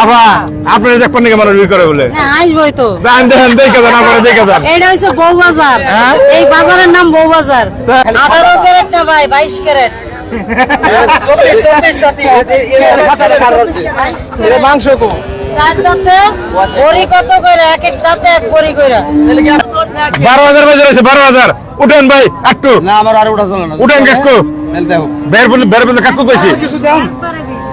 আবা আপনারা দেখবেন নাকি মানুষ বিক্রি করে বলে হ্যাঁ আসবোই তো যান দেখেন দেখে যান আপনারা দেখে যান এটা হচ্ছে বউ বাজার হ্যাঁ? এই বাজারের নাম বউ বাজার আঠারো ক্যারেট না ভাই বাইশ ক্যারেট মাংস কো চার দাঁতে বড়ি কত করে এক এক দাঁতে এক বড়ি করে বারো হাজার বাজার আছে বারো হাজার উঠেন ভাই একটু না আমার আর ওটা চলে না উঠেন কাকু বের বলে বের বলে কাকু কইছি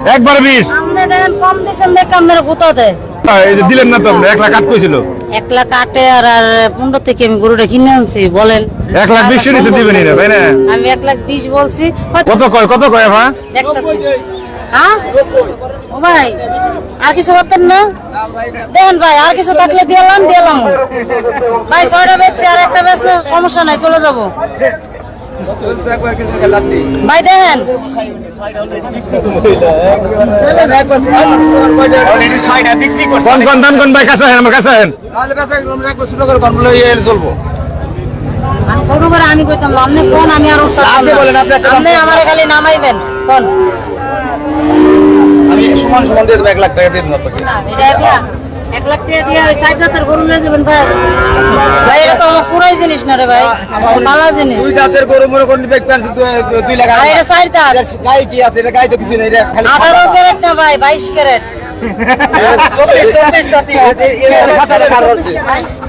একবার বিশ আপনি দেখেন কম দিচ্ছেন দেখে আপনারা কোথা দেয় দিলেন না তো এক লাখ আট কইছিল। এক লাখ আটে আর আর পনেরো থেকে আমি গরুটা কিনে আনছি বলেন। এক লাখ বিশ নিচে দিবেন না তাই না? আমি এক লাখ বিশ বলছি কত কয় কত কয় ভা দেখতেছি। হ্যাঁ? ও ভাই আর কিছু করতেন না? দেখেন ভাই আর কিছু থাকলে দিলাম দিলাম ভাই ছয়টা বেচছে আর একটা বেচলে সমস্যা নাই চলে যাব। ভাই দেখেন। কোন কোন দাম কোন ভাই কাছে আমার কাছে চলবো আমি ছোট করে আমি কইতাম আপনি কোন? আমি আর উঠতাম আপনি বলেন, আপনি আপনি আমার খালি নামাইবেন। কোন? আমি সমান সমান দিয়ে দেবো এক লাখ টাকা দিয়ে দেবো আপনাকে। না, এটা এক লাখ। এক লাখ টাকা দিয়ে ওই সাইড জাতের গরু নিয়ে যাবেন ভাই ভাই এটা তো আমার সুরাই জিনিস না রে ভাই পালা জিনিস দুই দাঁতের গরু মনে করেন ব্যাগ প্যান্ট দুই লাখ আর এটা সাইড দাঁত গাই কি আছে এটা গাই তো কিছু নেই এটা খালি আঠারো ক্যারেট না ভাই বাইশ ক্যারেট চব্বিশ চব্বিশ চাষি খাতারে খার হচ্ছে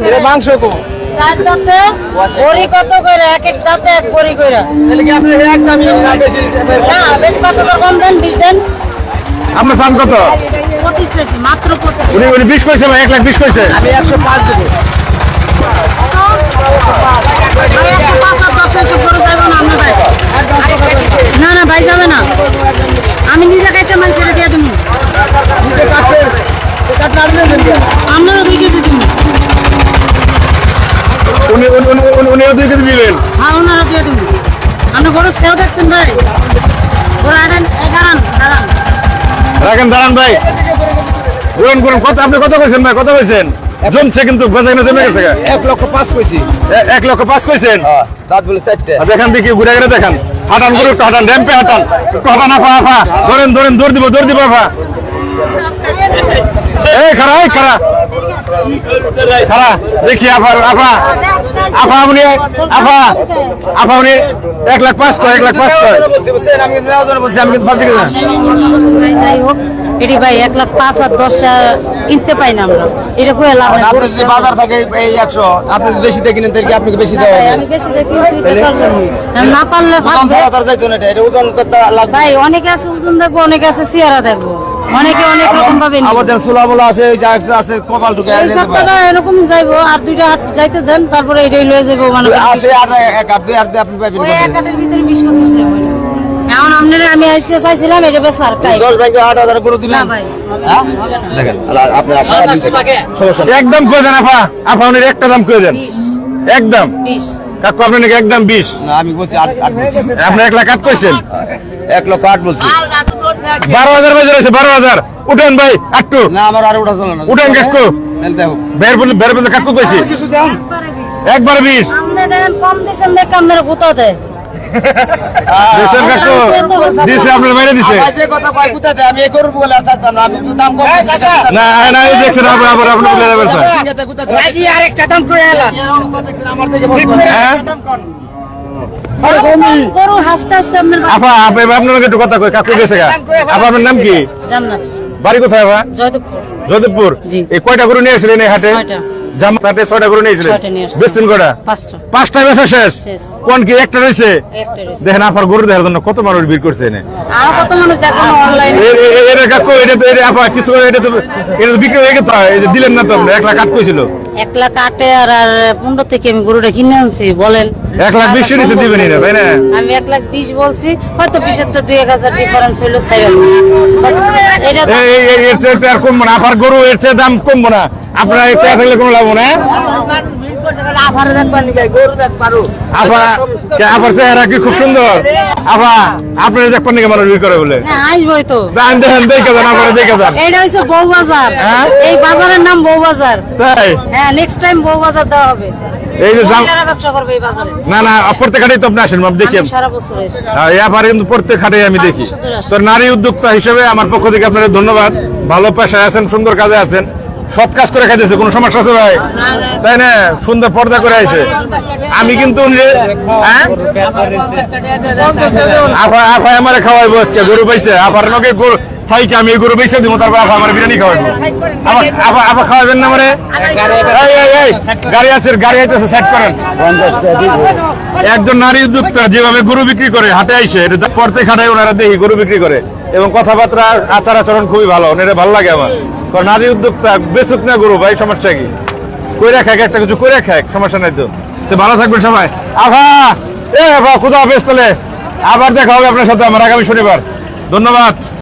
এটা মাংস কো চার দাঁতে বড়ি কত করে এক এক দাঁতে এক বড়ি করে তাহলে কি আপনি একদমই না বেশি না বেশ পাঁচ হাজার কম দেন বিশ দেন আপনার দাম কত? পঁচিশ চাইছি মাত্র পঁচিশ। উনি উনি বিশ কইছে ভাই এক লাখ বিশ কইছে। আমি একশো পাঁচ দেবো। না না না ভাই যাবে না। আমি নিজে কাইটা মানুষের দিয়ে দেবো আপনারও দুই কেজি দিন উনি উনি- উনি উনি- উনিও দুই কেজি দিবেন। হ্যাঁ ওনারা দিয়ে দেবো আপনি গরু সেও দেখছেন ভাই? ওরা আড়ান এগারান দাঁড়ান। রাখেন দাঁড়ান ভাই। গুরুন করুন কত আপনি কত কইছেন ভাই কত কইছেন। জমছে কিন্তু বেচা না জমে গেছে এক লক্ষ পাঁচ কইছি। এক লক্ষ পাঁচ কইছেন? দাঁত বলে চারটে। দেখেন দেখি ঘুরে ঘুরে দেখান। হাঁটান গুরু হাঁটান র্যাম্পে হাঁটান। হাঁটান আফা আফা। ধরেন ধরেন দৌড় দিব দৌড় দিব আফা। এই খারা এই খারা। খারা দেখি আফা আফা। উনি আফা আফা উনি এক লাখ পাঁচ কয় এক লাখ পাঁচ কয় আমি বলছি আমি কিন্তু ফাঁসি গেলাম যাই হোক এটি ভাই এক লাখ পাঁচ আর দশ কিনতে পাই না আমরা। এটা কয়ে লাভ আপনি যদি বাজার থাকে এই একশো আপনি যদি বেশি তাহলে আপনাকে বেশি দেওয়া আমি বেশি দেখি বেচার জন্য না পারলে ভাই অনেকে আছে ওজন দেখব অনেকে আছে চেহারা দেখব। অনেকে অনেক রকম ভাবে। আবার যেন আছে আছে, আছে কপাল ঢুকে এই সপ্তাহটা এরকমই যাইবো আর দুইটা হাট যাইতে দেন তারপরে এটাই লয়ে যাব মানে। আছে আর এক দুই আপনি পাইবেন ওই এক হাটের ভিতরে বিশ পঁচিশ যাব এটা। এখন আপনারা আমি আইসে চাইছিলাম এটা বেশ আর তাই। দশ ব্যাংকে আট হাজার করে দিবেন না ভাই। হ্যাঁ? দেখেন আপনি। একদম দেন উনি একটা দাম দেন? একদম। বিশ। কাকু আপনি নাকি একদম বিশ? না আমি বলছি আট আট বলছি। আপনি এক লাখ আট কইছেন? এক লক্ষ আট বলছি। বারো হাজার বাজার আছে বারো হাজার। উঠেন ভাই একটু। না আমার আর ওটা চলে না। উঠেন কাকু। তাহলে বের বলে বের বলে কাকু কইছি। একবারে বিশ। আপনি দেখেন কম দিচ্ছেন দেখে আপনারা কোথা দিছেন কাকু। দিছে আপনার বাইরে দিছে। যে কথা কয় কোথায় দেয়? আমি এই করব বলে আর আমি তো দাম কম। না না এই দেখছেন আবার আবার আপনি বলে যাবেন স্যার। সিঙ্গাতে কোথায় দেয়? এর অবস্থা আমার থেকে বড় করে। হ্যাঁ গরু হাসতে হাসতে আপনার আপা আপা এবার আপনার লগে একটু কথা কই কাকু গেছে গা। আপা আপনার নাম কি? জান্নাত। বাড়ি কোথায় জয়দেবপুর। যোধপুর এই কয়টা গরু নিয়ে এসেছিলেন এই হাটে? জামা হাটে ছয়টা গরু নিয়েছিলেন ছয়টা নিয়ে এসেছি। বেচতেন কয়টা? পাঁচটা। পাঁচটা বেচা শেষ? শেষ। কোন কি একটা রয়েছে? দেখেন আপার গরু দেখার জন্য কত মানুষ ভিড় করছে এনে। আরও কত মানুষ দেখো অনলাইনে এ- এ- এ- এটা কাকু এটা তো এটা আপা কিছু এটা তো এটা তো বিক্রি হয়ে গেছে এই যে দিলেন না তো এক লাখ আট কইছিল। এক লাখ আটে আর আর পনেরো থেকে আমি গরুটা কিনে আনছি বলেন। এক লাখ বিশ নিচে দিবেন না তাই না? আমি এক লাখ বিশ বলছি হয়তো বিশের তো দুই এক হাজার ডিফারেন্স হইল এর চেয়ে আর কমবো না। আপার গরু এর চেয়ে দাম কমবো না। আপনারা চেয়ে থাকলে কোনো লাভ না আফারে দেখবার নিকে গরু দেখ পারো আপা কে আপার চেহারা কি খুব সুন্দর। আপা আপনারা দেখবেন নাকি মানুষ করে বলে? না আসবই তো। দেখেন দেখেন দেখে যান আপনারা দেখে যান। এইটা হচ্ছে বউ বাজার হ্যাঁ? এই বাজারের নাম বউ বাজার তাই? হ্যাঁ নেক্সট টাইম বউ বাজার দেওয়া হবে। এই যে জাম- মহিলারা ব্যবসা করবে এই বাজারে। না না প্রত্যেক তো আপনি আসেন দেখি। কিন্তু প্রত্যেক আমি দেখি। বছর তো নারী উদ্যোক্তা হিসেবে আমার পক্ষ থেকে আপনাদের ধন্যবাদ। ভালো পেশায় আছেন সুন্দর কাজে আছেন। সৎ কাজ করে খাইতেছে, কোনো সমস্যা আছে ভাই? তাই না? সুন্দর পর্দা করে আইছে। আমি কিন্তু হ্যাঁ? আপা আপা খাওয়াইবো আজকে, গরু পাইছে। আপার নকে গরু আমার আমারে? একজন নারী উদ্যোক্তা যেভাবে গরু বিক্রি করে হাতে আইসে, এটা প্রত্যেক হাটে ওনারা দেখি গরু বিক্রি করে। এবং কথাবার্তা আচার আচরণ খুবই ভালো। এটা ভালো লাগে আমার। কারণ নারী উদ্যোক্তা, বেসুক না গুরু, ভাই, সমস্যা কি? কইরা খাক, একটা কিছু কইরা খাক, সমস্যা নাই তো। তো ভালো থাকবেন সবাই। আভা! এ আভা কোথাও বেশ তাহলে আবার দেখা হবে আপনার সাথে আমার আগামী শনিবার। ধন্যবাদ।